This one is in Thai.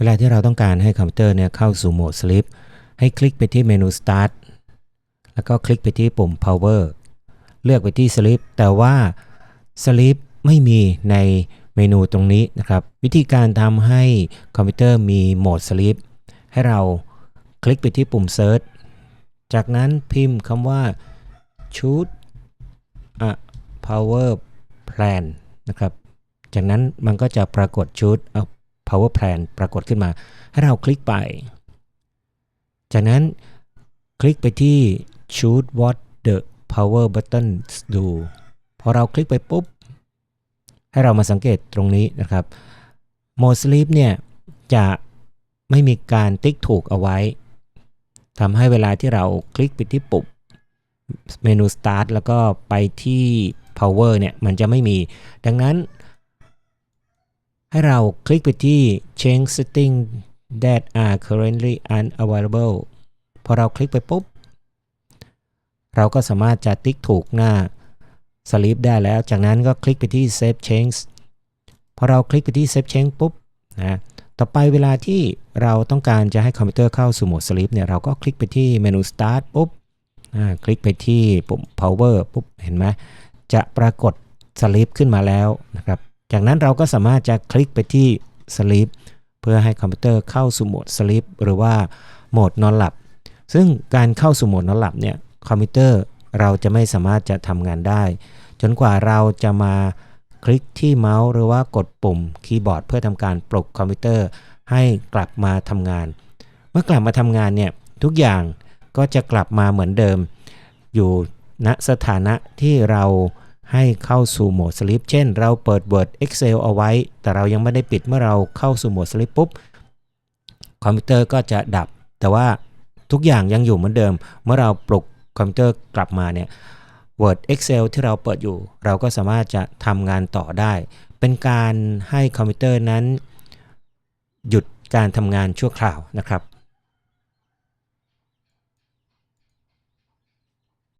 เวลาที่เราต้องการให้คอมพิวเตอร์เนี่ยเข้าสู่โหมด Sleep ให้คลิกไปที่เมนู Start แล้วก็คลิกไปที่ปุ่ม Power เลือกไปที่ Sleep แต่ว่า Sleep ไม่มีในเมนูตรงนี้นะครับ วิธีการทำให้คอมพิวเตอร์มีโหมด Sleep ให้เราคลิกไปที่ปุ่ม Search จากนั้นพิมพ์คำว่า choose a power plan นะครับ จากนั้นมันก็จะปรากฏชุด a power plan ปรากฏขึ้นมา ให้เราคลิกไป จากนั้นคลิกไปที่ choose what the power buttons do พอเราคลิกไปปุ๊บ ให้เรามาสังเกตตรงนี้นะครับ mode sleep เนี่ย จะไม่มีการติ๊กถูกเอาไว้ทำให้เวลาที่เราคลิกไปที่ปุ่มเมนู start แล้วก็ไปที่ power เนี่ย มันจะไม่มี ดังนั้น ให้เราคลิกไปที่ change setting that are currently unavailable พอเราคลิกไปปุ๊บ เราก็สามารถจะติ๊กถูกหน้า sleep ได้แล้ว จากนั้นก็คลิกไปที่ save change พอเราคลิกไปที่ save change ปุ๊บนะต่อไปเวลาที่เราต้องการจะให้คอมพิวเตอร์เข้าสู่โหมด sleep เนี่ยเราก็คลิกไปที่เมนู start ปุ๊บคลิกไปที่ปุ่ม power ปุ๊บ เห็นไหมจะปรากฏ sleep ขึ้นมาแล้วนะครับ จากนั้นเราก็สามารถจะคลิกไปที่ sleep เพื่อให้คอมพิวเตอร์เข้าสู่โหมด sleep หรือว่าโหมดนอนหลับ ซึ่งการเข้าสู่โหมดนอนหลับเนี่ยคอมพิวเตอร์เราจะไม่สามารถจะทำงานได้ จนกว่าเราจะมาคลิกที่เมาส์หรือว่ากดปุ่มคีย์บอร์ด เพื่อทำการปลุกคอมพิวเตอร์ ให้กลับมาทำงาน เมื่อกลับมาทำงานเนี่ยทุกอย่างก็จะกลับมาเหมือนเดิม อยู่ณสถานะที่เรา ให้เข้าสู่โหมด Sleep เช่น เราเปิด Word Excel เอาไว้ แต่เรายังไม่ได้ปิดเมื่อเราเข้าสู่โหมด Sleep ปุ๊บ คอมพิวเตอร์ก็จะดับ แต่ว่าทุกอย่างยังอยู่เหมือนเดิม เมื่อเราปลุกคอมพิวเตอร์กลับมาเนี่ย Word Excel ที่เราเปิดอยู่ เราก็สามารถจะทำงานต่อได้ เป็นการให้คอมพิวเตอร์นั้น หยุดการทำงานชั่วคราวนะครับ